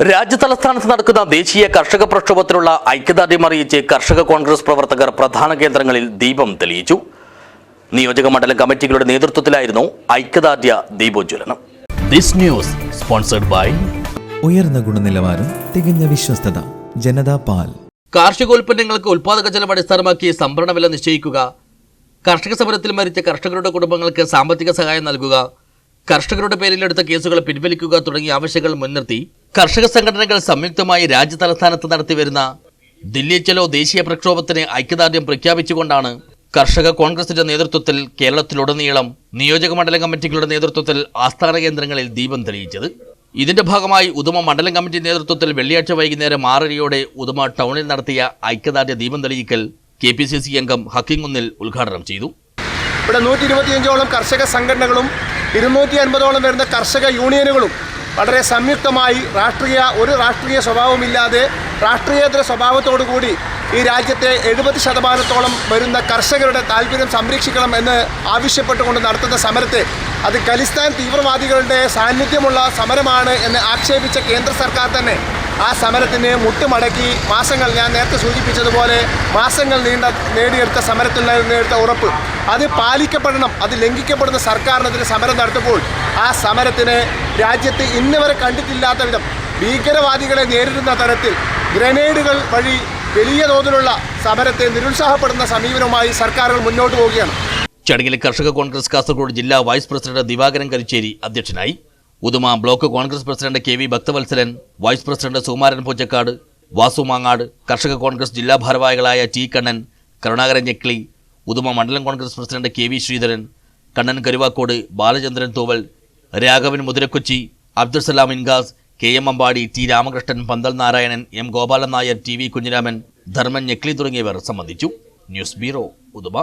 രാജ്യതലസ്ഥാനത്ത് നടക്കുന്ന ദേശീയ കർഷക പ്രക്ഷോഭത്തിനുള്ള ഐക്യദാർഢ്യം അറിയിച്ച് കർഷക കോൺഗ്രസ് പ്രവർത്തകർ പ്രധാന കേന്ദ്രങ്ങളിൽ ദീപം തെളിയിച്ചു. നിയോജക മണ്ഡലം കമ്മിറ്റികളുടെ നേതൃത്വത്തിലായിരുന്നു ഐക്യദാർഢ്യ ദീപോജ്വലനം. ദിസ് ന്യൂസ് സ്പോൺസർഡ് ബൈ ഉയർന്ന ഗുണനിലവാരം തികഞ്ഞ വിശ്വസ്തത ജനതാ പാൽ. കാർഷികോൽപ്പന്നങ്ങൾക്ക് ഉൽപാദക ചെലവ് അടിസ്ഥാനമാക്കി സംഭരണ വില നിശ്ചയിക്കുക കർഷക സമരത്തിൽ മരിച്ച കർഷകരുടെ കുടുംബങ്ങൾക്ക് സാമ്പത്തിക സഹായം നൽകുക കർഷകരുടെ പേരിലെടുത്ത കേസുകൾ പിൻവലിക്കുക തുടങ്ങിയ ആവശ്യങ്ങൾ മുൻനിർത്തി കർഷക സംഘടനകൾ സംയുക്തമായി രാജ്യ തലസ്ഥാനത്ത് നടത്തിവരുന്ന ദില്ലി ചലോ ദേശീയ പ്രക്ഷോഭത്തിന് ഐക്യദാർഢ്യം പ്രഖ്യാപിച്ചുകൊണ്ടാണ് കർഷക കോൺഗ്രസിന്റെ നേതൃത്വത്തിൽ കേരളത്തിലുടനീളം നിയോജക മണ്ഡലം കമ്മിറ്റികളുടെ നേതൃത്വത്തിൽ ആസ്ഥാന കേന്ദ്രങ്ങളിൽ ദീപം തെളിയിച്ചത്. ഇതിന്റെ ഭാഗമായി ഉദുമ മണ്ഡലം കമ്മിറ്റി നേതൃത്വത്തിൽ വെള്ളിയാഴ്ച വൈകുന്നേരം ആറരയോടെ ഉദുമ ടൗണിൽ നടത്തിയ ഐക്യദാർഢ്യ ദീപം തെളിയിക്കൽ കെ പി സി സി അംഗം ഹക്കിങ്ങുന്നിൽ ഉദ്ഘാടനം ചെയ്തു. ഇവിടെ നൂറ്റി ഇരുപത്തിയഞ്ചോളം കർഷക സംഘടനകളും ഇരുന്നൂറ്റി അൻപതോളം വരുന്ന കർഷക യൂണിയനുകളും വളരെ സംയുക്തമായി രാഷ്ട്രീയ ഒരു രാഷ്ട്രീയ സ്വഭാവമില്ലാതെ രാഷ്ട്രീയേതര സ്വഭാവത്തോടു കൂടി ഈ രാജ്യത്തെ എഴുപത് ശതമാനത്തോളം വരുന്ന കർഷകരുടെ താല്പര്യം സംരക്ഷിക്കണം എന്ന് ആവശ്യപ്പെട്ടുകൊണ്ട് നടത്തുന്ന സമരത്തെ അത് ഖലിസ്ഥാൻ തീവ്രവാദികളുടെ സാന്നിധ്യമുള്ള സമരമാണ് എന്ന് ആക്ഷേപിച്ച കേന്ദ്ര സർക്കാർ തന്നെ ആ സമരത്തിന് മുട്ടുമടക്കി മാസങ്ങൾ ഞാൻ നേരത്തെ സൂചിപ്പിച്ചതുപോലെ മാസങ്ങൾ നീണ്ട നേടിയെടുത്ത സമരത്തിൽ നേടിയെടുത്ത ഉറപ്പ് അത് പാലിക്കപ്പെടണം അത് ലംഘിക്കപ്പെടുന്ന സർക്കാരിനെതിരെ സമരം നടത്തുമ്പോൾ ആ സമരത്തിന് രാജ്യത്ത് ഇന്ന് വരെ കണ്ടിട്ടില്ലാത്ത വിധം ഭീകരവാദികളെ നേരിടുന്ന തരത്തിൽ ഗ്രനേഡുകൾ വഴി വലിയ തോതിലുള്ള സമരത്തെ നിരുത്സാഹപ്പെടുന്ന സമീപനവുമായി സർക്കാരുകൾ മുന്നോട്ട് പോവുകയാണ്. ചടങ്ങിൽ കർഷക കോൺഗ്രസ് കാസർഗോഡ് ജില്ലാ വൈസ് പ്രസിഡന്റ് ദിവാകരൻ കരിച്ചേരി അധ്യക്ഷനായി. Uduma block Congress president K V Bhakthavathsalan vice president Sumaran Poochakkad Vasu Mangad കർഷക കോൺഗ്രസ് ജില്ലാ ഭാരവാഹികളായ ടി കണ്ണൻ കരുണാകരൻ ഞെക്ലി ഉദുമ മണ്ഡലം Congress president K V Sreedharan Kannan Karuvakkode Balachandran Thoval Raghavan Muthirakochi Abdul Salam ഇൻഗാസ് K M Ambadi T Ramakrishnan Panthal Narayanan M Gopalan Nair T V Kunhiraman Dharman Njekli തുടങ്ങിയവർ സംബന്ധിച്ചു. News bureau Uduma.